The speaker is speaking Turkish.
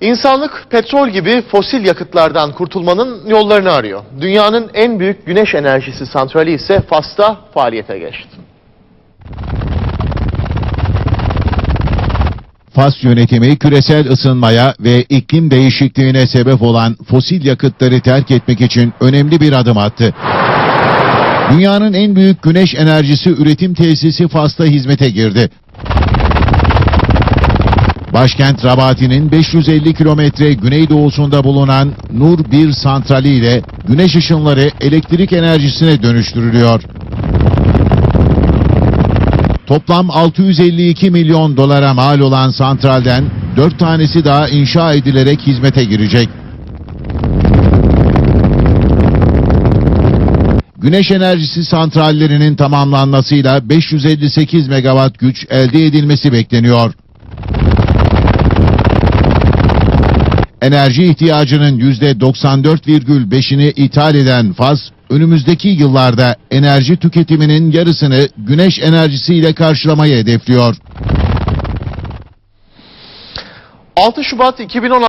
İnsanlık petrol gibi fosil yakıtlardan kurtulmanın yollarını arıyor. Dünyanın en büyük güneş enerjisi santrali ise Fas'ta faaliyete geçti. Fas yönetimi küresel ısınmaya ve iklim değişikliğine sebep olan fosil yakıtları terk etmek için önemli bir adım attı. Dünyanın en büyük güneş enerjisi üretim tesisi Fas'ta hizmete girdi. Başkent Rabati'nin 550 kilometre güneydoğusunda bulunan Nur 1 santrali ile güneş ışınları elektrik enerjisine dönüştürülüyor. Toplam 652 milyon dolara mal olan santralden 4 tanesi daha inşa edilerek hizmete girecek. Güneş enerjisi santrallerinin tamamlanmasıyla 558 megawatt güç elde edilmesi bekleniyor. Enerji ihtiyacının %94,5'ini ithal eden Fas, önümüzdeki yıllarda enerji tüketiminin yarısını güneş enerjisiyle karşılamayı hedefliyor. 6 Şubat 2016